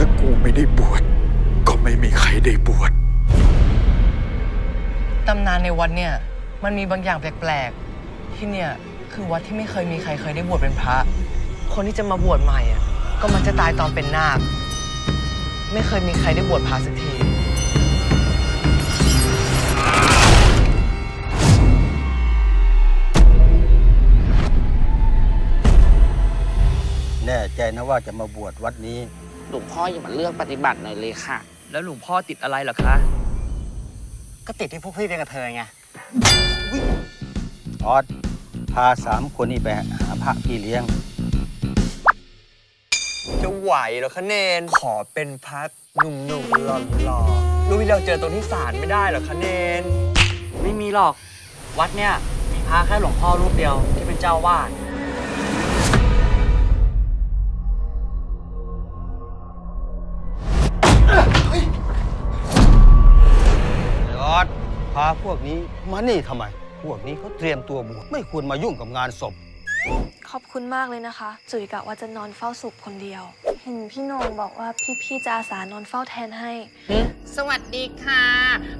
ถ้ากูไม่ได้บวชก็ไม่มีใครได้บวชตำนานในวัดเนี่ยมันมีบางอย่างแปลกๆ ที่เนี่ยคือวัดที่ไม่เคยมีใครเคยได้บวชเป็นพระ คนที่จะมาบวชใหม่อะก็มันจะตายตอนเป็นนาค ไม่เคยมีใครได้บวชพระสักทีแน่ใจนะว่าจะมาบวชวัดนี้ หลวงพ่ออย่ามาเลือกปฏิบัติหน่อยเลยค่ะ แล้วหลวงพ่อติดอะไรเหรอคะ ก็ติดที่พวกพี่เป็นกระเทยไงออสพาสามคนนี้ไปหาพระพี่เลี้ยง จะไหวเหรอคะเนน ขอเป็นพัดหนุ่มๆหล่อๆรู้วิเราเจอตรงที่ศาลไม่ได้เหรอคะเนน ไม่มีหรอก วัดเนี่ยมีพระแค่หลวงพ่อรูปเดียวที่เป็นเจ้าวาดาพวกนี้มานี่ทำไม พวกนี้เขาเตรียมตัวบวชไม่ควรมายุ่งกับงานศพ ขอบคุณมากเลยนะคะ จุ๋ยกะว่าจะนอนเฝ้าศพคนเดียว เห็นพี่โหนงบอกว่าพี่ๆจะอาสานอนเฝ้าแทนให้ สวัสดีค่ะ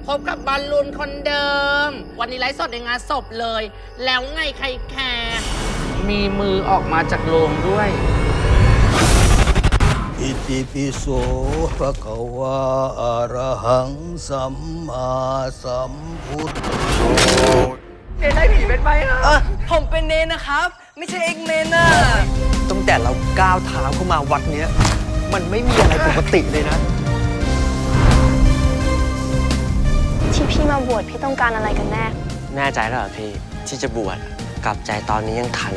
พบกับบอลลูนคนเดิม วันนี้ไลฟ์สดในงานศพเลย แล้วไงใครแคร์มีมือออกมาจากโรงด้วย อิติปิโสภะคะวะอะระหังสัมมาสัมพุทโธเนนได้ผีเป็นไหมอะผมเป็นเนนนะครับ ไม่ใช่เอ็กเมนอะตั้งแต่เราก้าวเท้าเข้ามาวัดเนี้ย มันไม่มีอะไรปกติเลยนะ ที่พี่มาบวชพี่ต้องการอะไรกันแน่ แน่ใจแล้วเหรอพี่ ที่จะบวชกลับใจตอนนี้ยังทัน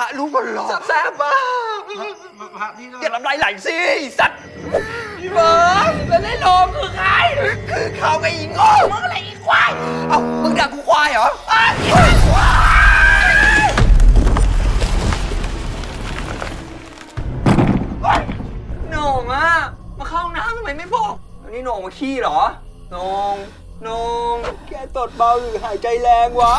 ระรู้คนหลอกแซ่บมากอย่าลำลายไหลสิสัตว์พี่เบิร์ดแล้วในโรงคือใคร คือเขาไงอีโง่มึงอะไรอีควาย เอ้ามึงด่ากูควายเหรออ้าวอีควาย เฮ้ยโหน่งอะมาเข้าห้องน้ำทำไมไม่บอกอันนี้โหน่งมาขี้เหรอโหน่งโหน่งแกตดเบาหรือหายใจแรงวะ